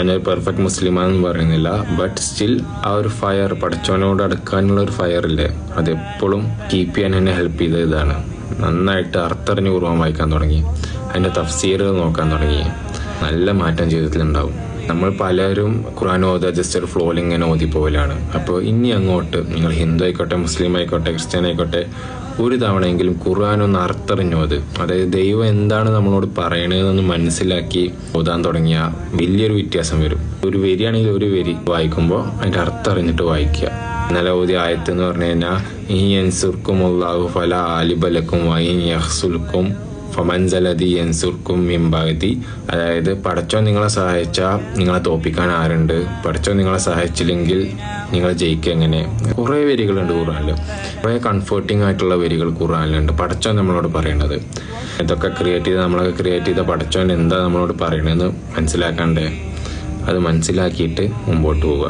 ഞാനൊരു പെർഫെക്റ്റ് മുസ്ലിമാണെന്ന് പറയുന്നില്ല. But still ആ ഒരു ഫയർ പഠിച്ചവനോട് അടുക്കാനുള്ള ഒരു ഫയർ ഇല്ലേ? അതെപ്പോഴും കീപ്പ് ചെയ്യാൻ എന്നെ ഹെൽപ്പ് ചെയ്ത ഇതാണ് നന്നായിട്ട് അർത്ഥറിഞ്ഞ് കുർബാൻ വായിക്കാൻ തുടങ്ങി. അതിന്റെ തഫ്സീറുകൾ നോക്കാൻ തുടങ്ങി. നല്ല മാറ്റം ജീവിതത്തിലുണ്ടാവും നമ്മൾ പലരും ഖുറാൻ ഓതുക ജസ്റ്റ് ഒരു ഫ്ലോയിൽ ഓതി പോലാണ് അപ്പോൾ ഇനി അങ്ങോട്ട് നിങ്ങൾ ഹിന്ദു ആയിക്കോട്ടെ മുസ്ലിം ആയിക്കോട്ടെ ക്രിസ്ത്യൻ ആയിക്കോട്ടെ ഒരു തവണയെങ്കിലും ഖുർആൻ ഒന്ന് അർത്ഥറിഞ്ഞു അത്. അതായത് ദൈവം എന്താണ് നമ്മളോട് പറയണതെന്ന് മനസ്സിലാക്കി ഓതാൻ തുടങ്ങിയ വലിയൊരു വ്യത്യാസം വരും. ഒരു വരിയാണെങ്കിൽ ഒരു വരി വായിക്കുമ്പോൾ അതിന്റെ അർത്ഥം അറിഞ്ഞിട്ട് വായിക്കുക. ഇന്നലെ ഓതി ആയത്ത് എന്ന് പറഞ്ഞു കഴിഞ്ഞാൽ ഈ അൻസുർക്കും അള്ളാഹു ഫല ആലിബലക്കും വൈൻ യഹ്സുൽക്കും ഫമൻസലതി എൻസുർക്കും മിംബാഗതി അതായത് പടച്ചോ നിങ്ങളെ സഹായിച്ചാൽ നിങ്ങളെ തോപ്പിക്കാൻ ആരുണ്ട്? പടച്ചോ നിങ്ങളെ സഹായിച്ചില്ലെങ്കിൽ നിങ്ങൾ ജയിക്കുക എങ്ങനെ? കുറേ വരികളുണ്ട് ഖുറാനിൽ കുറേ കംഫർട്ടിംഗ് ആയിട്ടുള്ള വരികൾ ഖുറാനിലുണ്ട് പഠിച്ചോ നമ്മളോട് പറയണത്? ഇതൊക്കെ ക്രിയേറ്റ് ചെയ്ത് നമ്മളൊക്കെ ക്രിയേറ്റ് ചെയ്ത പടച്ചോൻ എന്താ നമ്മളോട് പറയണതെന്ന് മനസ്സിലാക്കണ്ടേ അത് മനസ്സിലാക്കിയിട്ട് മുമ്പോട്ട് പോവുക.